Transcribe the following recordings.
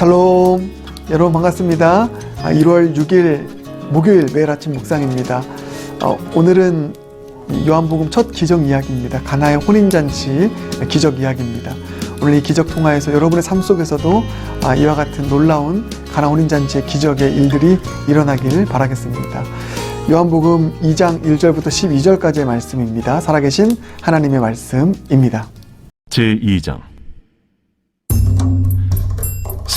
샬롬 여러분 반갑습니다. 아, 1월 6일 목요일 매일 아침 묵상입니다. 어, 오늘은 요한복음 첫 기적 이야기입니다. 가나의 혼인잔치 기적 이야기입니다. 오늘 이 기적 통하여서 여러분의 삶 속에서도 아, 이와 같은 놀라운 가나 혼인잔치의 기적의 일들이 일어나길 바라겠습니다. 요한복음 2장 1절부터 12절까지의 말씀입니다. 살아계신 하나님의 말씀입니다. 제2장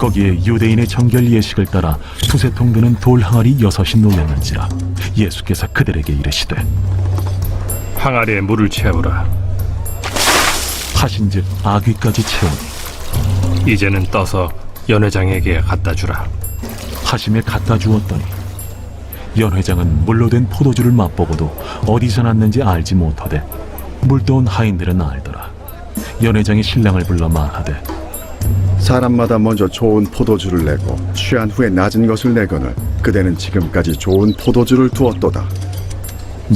거기에 유대인의 정결 예식을 따라 두세 통 드는 돌 항아리 여섯이 놓였는지라 예수께서 그들에게 이르시되 항아리에 물을 채우라. 하신즉 아귀까지 채우니 이제는 떠서 연회장에게 갖다 주라. 하심에 갖다 주었더니 연회장은 물로 된 포도주를 맛보고도 어디서 났는지 알지 못하되 물도온 하인들은 알더라 연회장이 신랑을 불러 말하되 사람마다 먼저 좋은 포도주를 내고 취한 후에 낮은 것을 내거늘 그대는 지금까지 좋은 포도주를 두었도다.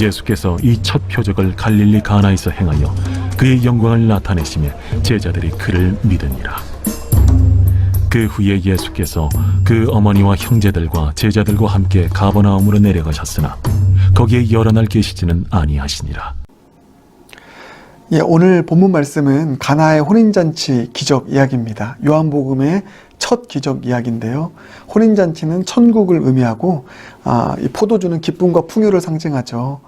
예수께서 이 첫 표적을 갈릴리 가나에서 행하여 그의 영광을 나타내시며 제자들이 그를 믿으니라 그 후에 예수께서 그 어머니와 형제들과 제자들과 함께 가버나움으로 내려가셨으나 거기에 여러 날 계시지는 아니하시니라 예, 오늘 본문 말씀은 가나의 혼인잔치 기적 이야기입니다. 요한복음의 첫 기적 이야기인데요. 혼인잔치는 천국을 의미하고 아, 이 포도주는 기쁨과 풍요를 상징하죠.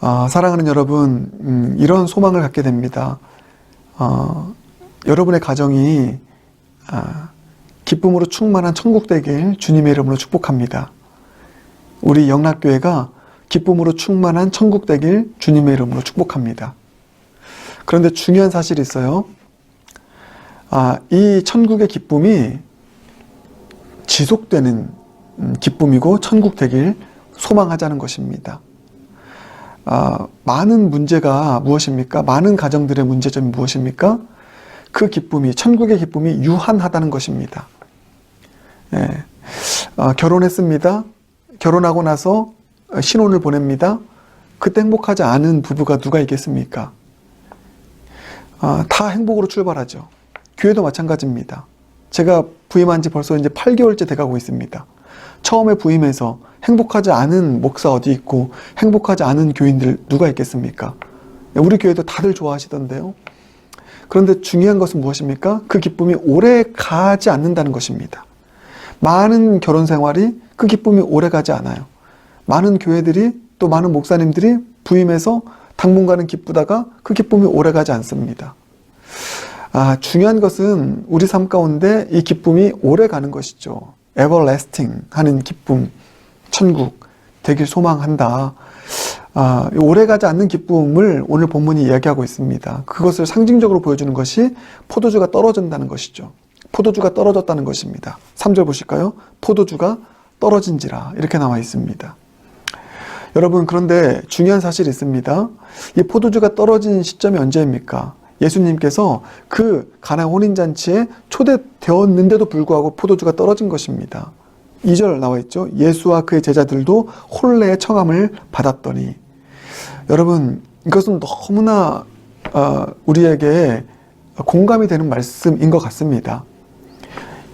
아, 사랑하는 여러분, 음, 이런 소망을 갖게 됩니다. 어, 여러분의 가정이 아, 기쁨으로 충만한 천국 되길 주님의 이름으로 축복합니다. 우리 영락교회가 기쁨으로 충만한 천국 되길 주님의 이름으로 축복합니다. 그런데 중요한 사실이 있어요. 아, 이 천국의 기쁨이 지속되는 음, 기쁨이고 천국 되길 소망하자는 것입니다. 아, 많은 문제가 무엇입니까? 많은 가정들의 문제점이 무엇입니까? 그 기쁨이, 천국의 기쁨이 유한하다는 것입니다. 예. 아, 결혼했습니다. 결혼하고 나서 신혼을 보냅니다. 그때 행복하지 않은 부부가 누가 있겠습니까? 아, 다 행복으로 출발하죠. 교회도 마찬가지입니다. 제가 부임한 지 벌써 이제 8개월째 돼가고 있습니다. 처음에 부임해서 행복하지 않은 목사 어디 있고 행복하지 않은 교인들 누가 있겠습니까? 우리 교회도 다들 좋아하시던데요. 그런데 중요한 것은 무엇입니까? 그 기쁨이 오래 가지 않는다는 것입니다. 많은 결혼 생활이 그 기쁨이 오래 가지 않아요. 많은 교회들이 또 많은 목사님들이 부임해서 당분간은 기쁘다가 그 기쁨이 오래 가지 않습니다. 아, 중요한 것은 우리 삶 가운데 이 기쁨이 오래 가는 것이죠. everlasting 하는 기쁨, 천국 되길 소망한다. 아, 오래 가지 않는 기쁨을 오늘 본문이 이야기하고 있습니다. 그것을 상징적으로 보여주는 것이 포도주가 떨어진다는 것이죠. 포도주가 떨어졌다는 것입니다. 3절 보실까요? 포도주가 떨어진지라 이렇게 나와 있습니다. 여러분 그런데 중요한 사실이 있습니다. 이 포도주가 떨어진 시점이 언제입니까? 예수님께서 그 가나 혼인 잔치에 초대되었는데도 불구하고 포도주가 떨어진 것입니다. 2절 나와 있죠. 예수와 그의 제자들도 혼례의 청함을 받았더니 여러분 이것은 너무나 어, 우리에게 공감이 되는 말씀인 것 같습니다.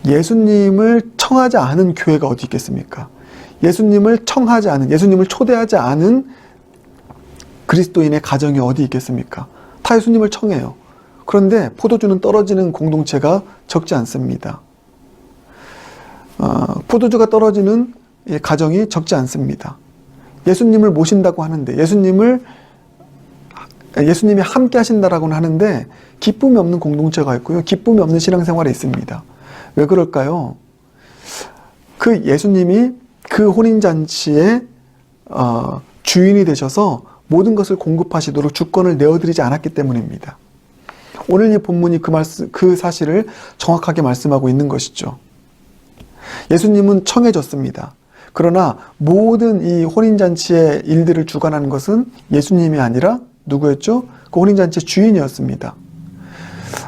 예수님을 청하지 않은 교회가 어디 있겠습니까? 예수님을 청하지 않은, 예수님을 초대하지 않은 그리스도인의 가정이 어디 있겠습니까? 다 예수님을 청해요. 그런데 포도주는 떨어지는 공동체가 적지 않습니다. 어, 포도주가 떨어지는 가정이 적지 않습니다. 예수님을 모신다고 하는데, 예수님을, 예수님이 함께 하신다라고는 하는데, 기쁨이 없는 공동체가 있고요. 기쁨이 없는 신앙생활이 있습니다. 왜 그럴까요? 그 예수님이 그 혼인잔치의 어, 주인이 되셔서 모든 것을 공급하시도록 주권을 내어드리지 않았기 때문입니다. 오늘 이 본문이 그 말씀, 그 사실을 정확하게 말씀하고 있는 것이죠. 예수님은 청해졌습니다. 그러나 모든 이 혼인잔치의 일들을 주관하는 것은 예수님이 아니라 누구였죠? 그 혼인잔치의 주인이었습니다.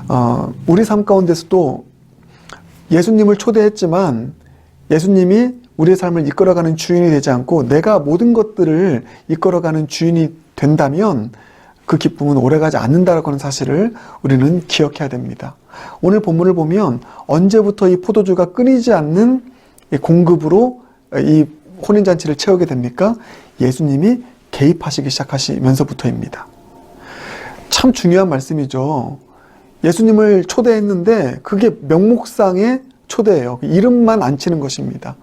어, 우리 삶 가운데서도 예수님을 초대했지만 예수님이 우리의 삶을 이끌어가는 주인이 되지 않고 내가 모든 것들을 이끌어가는 주인이 된다면 그 기쁨은 오래가지 않는다라고 하는 사실을 우리는 기억해야 됩니다. 오늘 본문을 보면 언제부터 이 포도주가 끊이지 않는 이 공급으로 이 혼인잔치를 채우게 됩니까? 예수님이 개입하시기 시작하시면서부터입니다. 참 중요한 말씀이죠. 예수님을 초대했는데 그게 명목상의 초대예요. 이름만 안 치는 것입니다.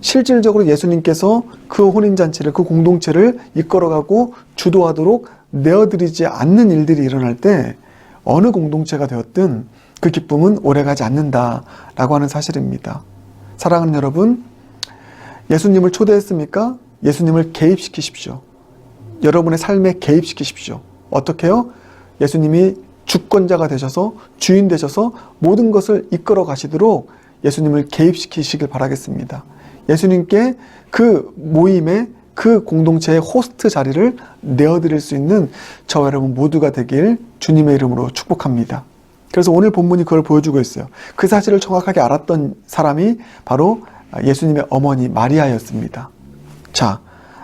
실질적으로 예수님께서 그 혼인잔치를, 그 공동체를 이끌어가고 주도하도록 내어드리지 않는 일들이 일어날 때 어느 공동체가 되었든 그 기쁨은 오래가지 않는다라고 하는 사실입니다. 사랑하는 여러분, 예수님을 초대했습니까? 예수님을 개입시키십시오. 여러분의 삶에 개입시키십시오. 어떻게요? 예수님이 주권자가 되셔서 주인 되셔서 모든 것을 이끌어 가시도록 예수님을 개입시키시길 바라겠습니다. 예수님께 그 모임에 그 공동체의 호스트 자리를 내어드릴 수 있는 저와 여러분 모두가 되길 주님의 이름으로 축복합니다. 그래서 오늘 본문이 그걸 보여주고 있어요. 그 사실을 정확하게 알았던 사람이 바로 예수님의 어머니 마리아였습니다. 자,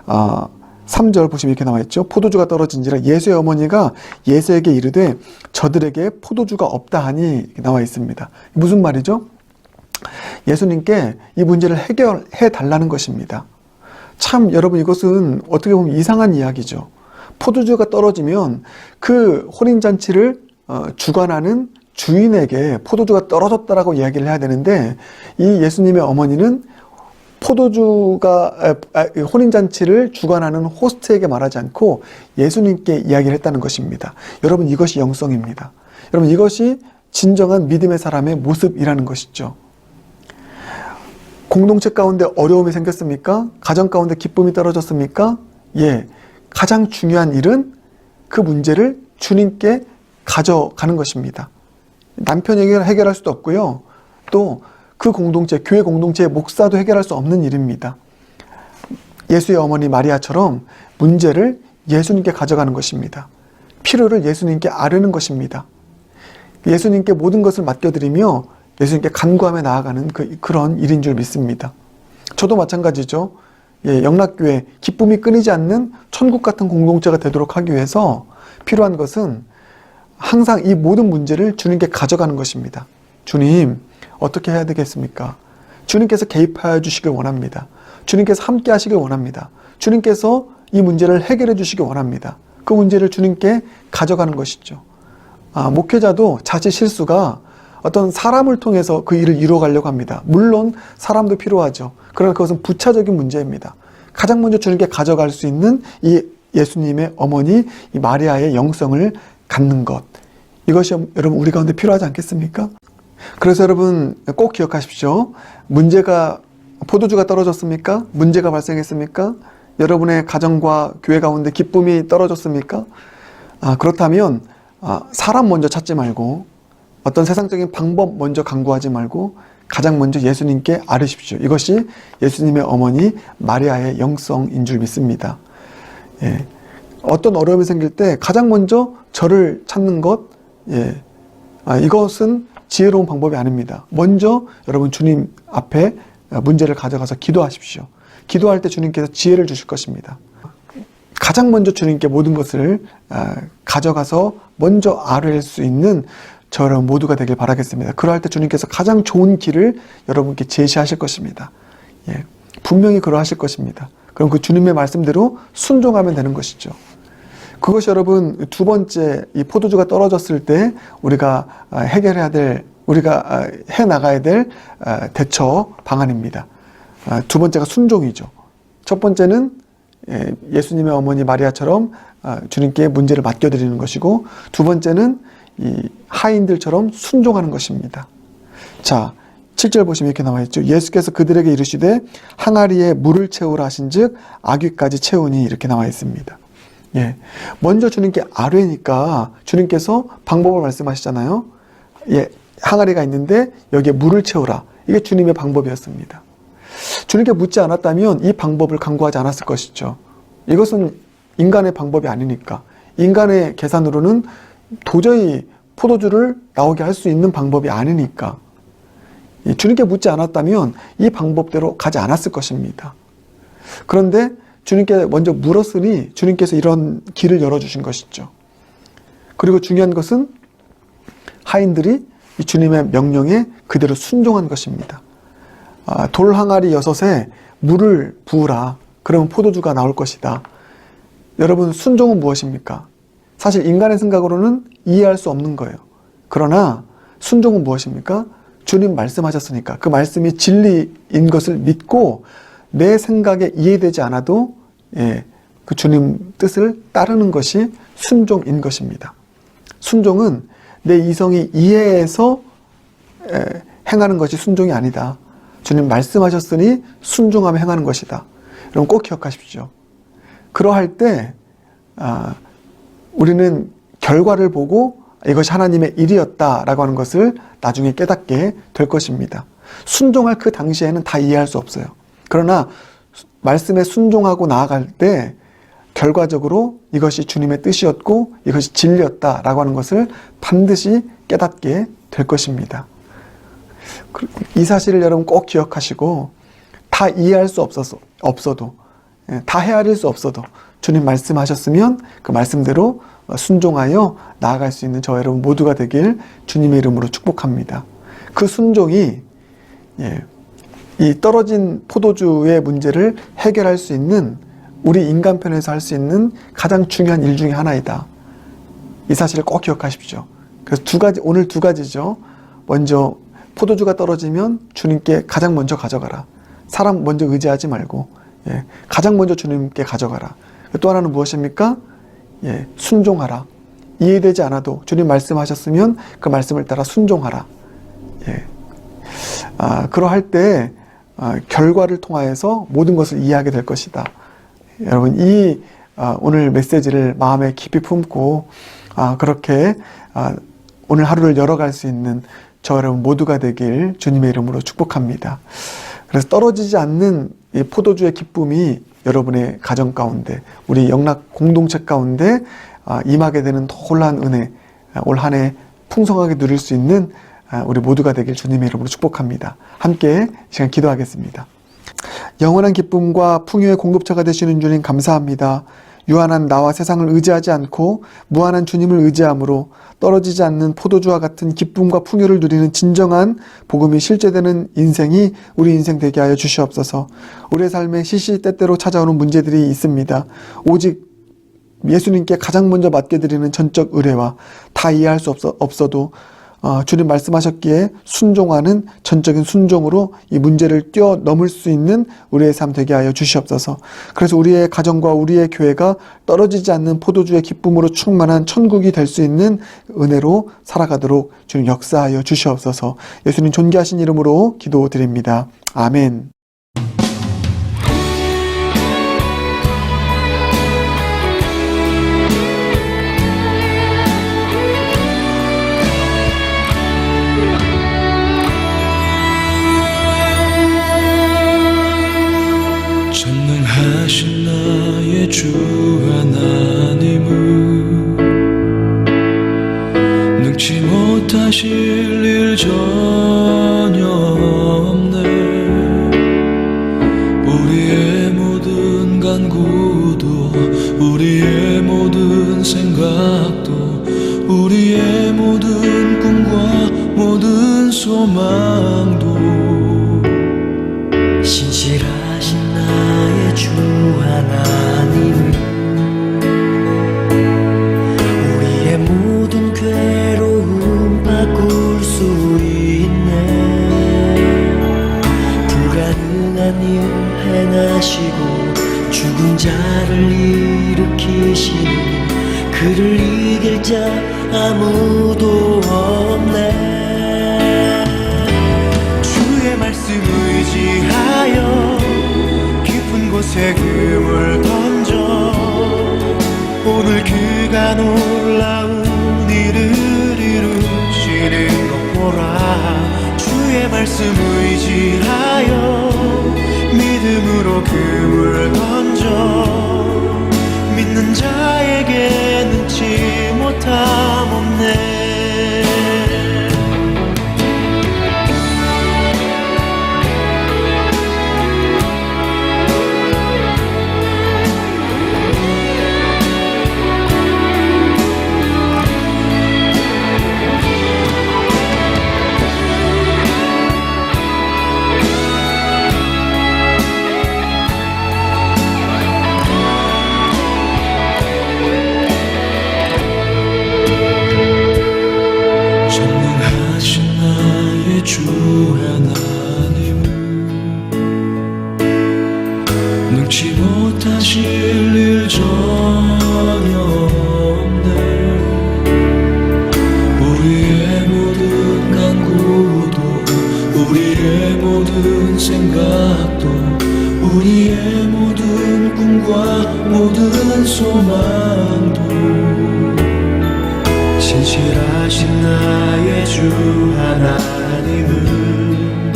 어, 3절 보시면 이렇게 나와 있죠. 포도주가 떨어진지라 예수의 어머니가 예수에게 이르되 저들에게 포도주가 없다 하니 나와 있습니다. 무슨 말이죠? 예수님께 이 문제를 해결해 달라는 것입니다. 참 여러분 이것은 어떻게 보면 이상한 이야기죠. 포도주가 떨어지면 그 혼인잔치를 어, 주관하는 주인에게 포도주가 떨어졌다라고 이야기를 해야 되는데 이 예수님의 어머니는 포도주가 혼인잔치를 주관하는 호스트에게 말하지 않고 예수님께 이야기를 했다는 것입니다. 여러분 이것이 영성입니다. 여러분 이것이 진정한 믿음의 사람의 모습이라는 것이죠. 공동체 가운데 어려움이 생겼습니까? 가정 가운데 기쁨이 떨어졌습니까? 예. 가장 중요한 일은 그 문제를 주님께 가져가는 것입니다. 남편이 해결할 수도 없고요. 또 그 공동체, 교회 공동체의 목사도 해결할 수 없는 일입니다. 예수의 어머니 마리아처럼 문제를 예수님께 가져가는 것입니다. 필요를 예수님께 아뢰는 것입니다. 예수님께 모든 것을 맡겨드리며 예수님께 간구하며 나아가는 그, 그런 일인 줄 믿습니다. 저도 마찬가지죠. 예, 영락교회 기쁨이 끊이지 않는 천국 같은 공동체가 되도록 하기 위해서 필요한 것은 항상 이 모든 문제를 주님께 가져가는 것입니다. 주님, 어떻게 해야 되겠습니까? 주님께서 개입하여 주시길 원합니다. 주님께서 함께 하시길 원합니다. 주님께서 이 문제를 해결해 주시길 원합니다. 그 문제를 주님께 가져가는 것이죠. 아, 목회자도 자칫 실수가 어떤 사람을 통해서 그 일을 이루어 가려고 합니다. 물론 사람도 필요하죠. 그러나 그것은 부차적인 문제입니다. 가장 먼저 주님께 가져갈 수 있는 이 예수님의 어머니 이 마리아의 영성을 갖는 것. 이것이 여러분 우리 가운데 필요하지 않겠습니까? 그래서 여러분 꼭 기억하십시오. 문제가 포도주가 떨어졌습니까? 문제가 발생했습니까? 여러분의 가정과 교회 가운데 기쁨이 떨어졌습니까? 아, 그렇다면 아, 사람 먼저 찾지 말고 어떤 세상적인 방법 먼저 강구하지 말고 가장 먼저 예수님께 아뢰십시오. 이것이 예수님의 어머니 마리아의 영성인 줄 믿습니다. 예. 어떤 어려움이 생길 때 가장 먼저 저를 찾는 것, 예. 아, 이것은 지혜로운 방법이 아닙니다. 먼저 여러분 주님 앞에 문제를 가져가서 기도하십시오. 기도할 때 주님께서 지혜를 주실 것입니다. 가장 먼저 주님께 모든 것을 아, 가져가서 먼저 아뢰일 수 있는 저 여러분 모두가 되길 바라겠습니다. 그러할 때 주님께서 가장 좋은 길을 여러분께 제시하실 것입니다. 예, 분명히 그러하실 것입니다. 그럼 그 주님의 말씀대로 순종하면 되는 것이죠. 그것이 여러분 두 번째 이 포도주가 떨어졌을 때 우리가 아, 해결해야 될 우리가 아, 해 나가야 될 아, 대처 방안입니다. 두 번째가 순종이죠. 첫 번째는 예, 예수님의 어머니 마리아처럼 주님께 문제를 맡겨드리는 것이고 두 번째는 이 하인들처럼 순종하는 것입니다. 자, 7절 보시면 이렇게 나와 있죠. 예수께서 그들에게 이르시되 항아리에 물을 채우라 하신즉 아귀까지 채우니 이렇게 나와 있습니다. 예. 먼저 주님께 아뢰니까 주님께서 방법을 말씀하시잖아요. 예. 항아리가 있는데 여기에 물을 채우라. 이게 주님의 방법이었습니다. 주님께 묻지 않았다면 이 방법을 강구하지 않았을 것이죠. 이것은 인간의 방법이 아니니까. 인간의 계산으로는 도저히 포도주를 나오게 할 수 있는 방법이 아니니까. 이 주님께 묻지 않았다면 이 방법대로 가지 않았을 것입니다. 그런데 주님께 먼저 물었으니 주님께서 이런 길을 열어주신 것이죠. 그리고 중요한 것은 하인들이 이 주님의 명령에 그대로 순종한 것입니다. 아, 돌 항아리 여섯에 물을 부으라. 그러면 포도주가 나올 것이다. 여러분, 순종은 무엇입니까? 사실 인간의 생각으로는 이해할 수 없는 거예요. 그러나 순종은 무엇입니까? 주님 말씀하셨으니까 그 말씀이 진리인 것을 믿고 내 생각에 이해되지 않아도 예, 그 주님 뜻을 따르는 것이 순종인 것입니다. 순종은 내 이성이 이해해서 에, 행하는 것이 순종이 아니다. 주님 말씀하셨으니 순종하며 행하는 것이다. 여러분 꼭 기억하십시오. 그러할 때 아, 우리는 결과를 보고 이것이 하나님의 일이었다라고 하는 것을 나중에 깨닫게 될 것입니다. 순종할 그 당시에는 다 이해할 수 없어요. 그러나 말씀에 순종하고 나아갈 때 결과적으로 이것이 주님의 뜻이었고 이것이 진리였다라고 하는 것을 반드시 깨닫게 될 것입니다. 그- 이 사실을 여러분 꼭 기억하시고 다 이해할 수 없어서 없어도 예, 다 헤아릴 수 없어도 주님 말씀하셨으면 그 말씀대로 순종하여 나아갈 수 있는 저 여러분 모두가 되길 주님의 이름으로 축복합니다. 그 순종이 예, 이 떨어진 포도주의 문제를 해결할 수 있는 우리 인간편에서 할 수 있는 가장 중요한 일 중에 하나이다. 이 사실을 꼭 기억하십시오. 그래서 두 가지, 오늘 두 가지죠. 먼저 포도주가 떨어지면 주님께 가장 먼저 가져가라. 사람 먼저 의지하지 말고, 예, 가장 먼저 주님께 가져가라. 또 하나는 무엇입니까? 예, 순종하라. 이해되지 않아도 주님 말씀하셨으면 그 말씀을 따라 순종하라. 예. 아, 그러할 때 아, 결과를 통하여서 모든 것을 이해하게 될 것이다. 여러분 이 아, 오늘 메시지를 마음에 깊이 품고 아, 그렇게 아, 오늘 하루를 열어갈 수 있는 저 여러분 모두가 되길 주님의 이름으로 축복합니다. 그래서 떨어지지 않는 이 포도주의 기쁨이 여러분의 가정 가운데 우리 영락 공동체 가운데 아, 임하게 되는 놀라운 은혜 아, 올한 해 풍성하게 누릴 수 있는 아, 우리 모두가 되길 주님의 이름으로 축복합니다. 함께 이 시간 기도하겠습니다. 영원한 기쁨과 풍요의 공급처가 되시는 주님 감사합니다. 유한한 나와 세상을 의지하지 않고 무한한 주님을 의지함으로 떨어지지 않는 포도주와 같은 기쁨과 풍요를 누리는 진정한 복음이 실제되는 인생이 우리 인생 되게 하여 주시옵소서. 우리의 삶에 시시때때로 찾아오는 문제들이 있습니다. 오직 예수님께 가장 먼저 맡겨드리는 전적 의뢰와 다 이해할 수 없어, 없어도 어, 주님 말씀하셨기에 순종하는 전적인 순종으로 이 문제를 뛰어넘을 수 있는 우리의 삶 되게 하여 주시옵소서. 그래서 우리의 가정과 우리의 교회가 떨어지지 않는 포도주의 기쁨으로 충만한 천국이 될 수 있는 은혜로 살아가도록 주님 역사하여 주시옵소서. 예수님 존귀하신 이름으로 기도드립니다. 아멘. 전능하신 나의 주 하나님은 능치 못하실 일 전혀 없네. 우리의 모든 간구도 우리의 모든 생각 일 행하시고 죽은 자를 일으키시니 그를 이길 자 아무도 없네. 주의 말씀 의지하여 깊은 곳에 금을 던져 오늘 그가 놀라운 일을 이루시는 것 보라. 주의 말씀 의지 믿음 으로 금을 던져 주 하나님. 능치 못하실 일 전혀 없네. 우리의 모든 간구도 우리의 모든 생각도 우리의 모든 꿈과 모든 소망도 신실하신 나의 주 하나 님은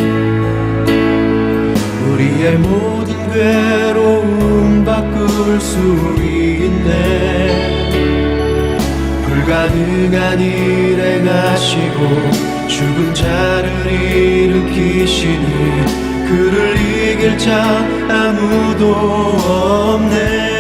우리의 모든 괴로움 바꿀 수 있네. 불가능한 일 행하시고 죽은 자를 일으키시니 그를 이길 자 아무도 없네